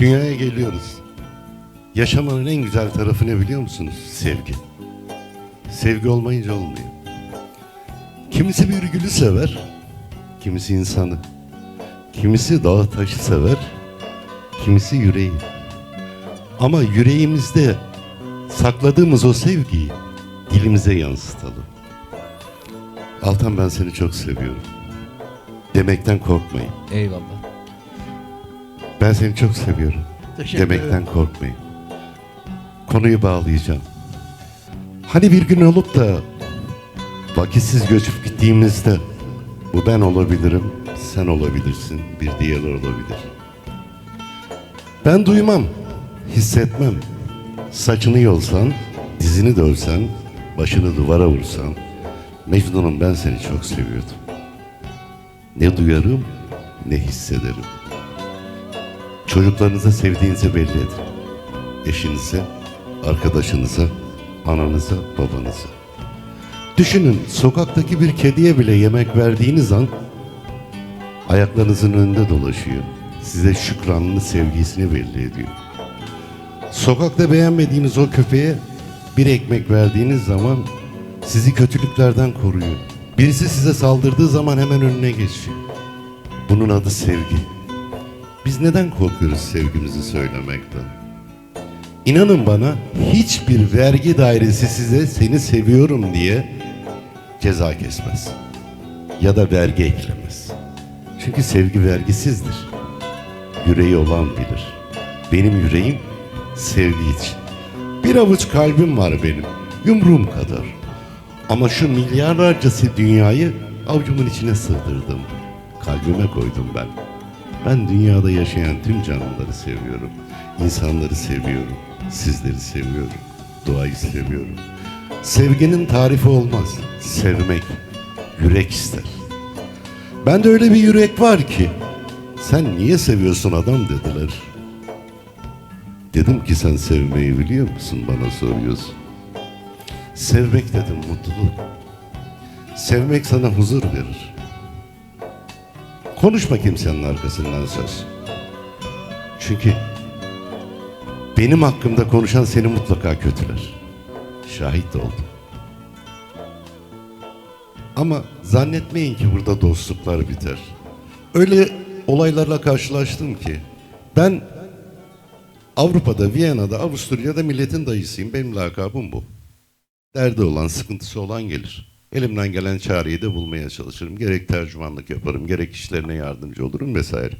Dünyaya geliyoruz. Yaşamanın en güzel tarafı ne biliyor musunuz? Sevgi. Sevgi olmayınca olmuyor. Kimisi bir gülü sever, kimisi insanı. Kimisi dağı taşı sever, kimisi yüreği. Ama yüreğimizde sakladığımız o sevgiyi dilimize yansıtalım. Altan ben seni çok seviyorum. Demekten korkmayın. Eyvallah. Ben seni çok seviyorum. Teşekkür Demekten ederim. korkmayın. Konuyu bağlayacağım. Hani bir gün olup da vakitsiz göçüp gittiğimizde bu ben olabilirim, sen olabilirsin, bir diğer olabilir. Ben duymam, hissetmem. Saçını yolsan, dizini dövsen, başını duvara vursan, Mecnun'um ben seni çok seviyordum. Ne duyarım, ne hissederim. Çocuklarınıza sevdiğinizi belli edin. Eşinize, arkadaşınıza, ananıza, babanıza. Düşünün sokaktaki bir kediye bile yemek verdiğiniz an ayaklarınızın önünde dolaşıyor. Size şükranını, sevgisini belli ediyor. Sokakta beğenmediğiniz o köpeğe bir ekmek verdiğiniz zaman sizi kötülüklerden koruyor. Birisi size saldırdığı zaman hemen önüne geçiyor. Bunun adı sevgi. Biz neden korkuyoruz sevgimizi söylemekten? İnanın bana hiçbir vergi dairesi size seni seviyorum diye ceza kesmez. Ya da vergi eklemez. Çünkü sevgi vergisizdir. Yüreği olan bilir. Benim yüreğim sevgi için. Bir avuç kalbim var benim. Yumruğum kadar. Ama şu milyarlarcası dünyayı avucumun içine sığdırdım. Kalbime koydum ben. Ben dünyada yaşayan tüm canlıları seviyorum. İnsanları seviyorum. Sizleri seviyorum. Doğayı seviyorum. Sevginin tarifi olmaz. Sevmek. Yürek ister. Ben de öyle bir yürek var ki. Sen niye seviyorsun adam dediler. Dedim ki sen sevmeyi biliyor musun bana soruyorsun. Sevmek dedim mutluluk. Sevmek sana huzur verir. Konuşma kimsenin arkasından söz. Çünkü benim hakkımda konuşan seni mutlaka kötüler. Şahit oldum. Ama zannetmeyin ki burada dostluklar biter. Öyle olaylarla karşılaştım ki ben Avrupa'da, Viyana'da, Avusturya'da milletin dayısıyım. Benim lakabım bu. Derdi olan, sıkıntısı olan gelir. Elimden gelen çareyi de bulmaya çalışırım. Gerek tercümanlık yaparım, gerek işlerine yardımcı olurum vesaire.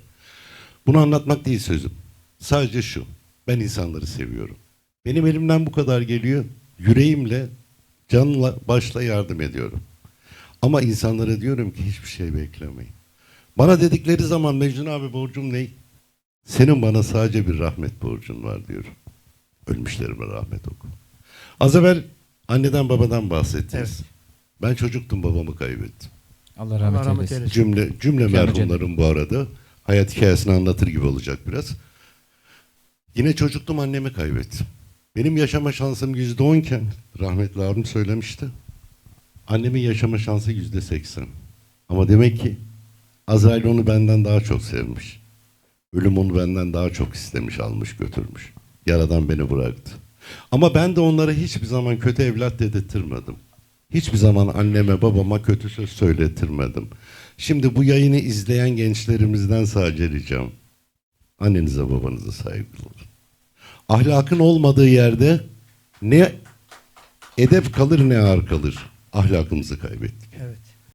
Bunu anlatmak değil sözüm. Sadece şu. Ben insanları seviyorum. Benim elimden bu kadar geliyor. Yüreğimle, canla, başla yardım ediyorum. Ama insanlara diyorum ki hiçbir şey beklemeyin. Bana dedikleri zaman Mecnun abi borcum ne? Senin bana sadece bir rahmet borcun var diyorum. Ölmüşlerime rahmet oku. Az evvel anneden babadan bahsettiniz. Evet. Ben çocuktum babamı kaybettim. Allah rahmet, Allah rahmet eylesin. Cümle cümle merhumların bu arada hayat hikayesini anlatır gibi olacak biraz. Yine çocuktum annemi kaybettim. Benim yaşama şansım yüzde onken rahmetli abim söylemişti. Annemin yaşama şansı yüzde seksen. Ama demek ki Azrail onu benden daha çok sevmiş. Ölüm onu benden daha çok istemiş, almış, götürmüş. Yaradan beni bıraktı. Ama ben de onlara hiçbir zaman kötü evlat dedirttirmedim. Hiçbir zaman anneme babama kötü söz söyletirmedim. Şimdi bu yayını izleyen gençlerimizden sadece ricam. Annenize babanıza saygılar. Ahlakın olmadığı yerde ne edep kalır ne ağır kalır. Ahlakımızı kaybettik.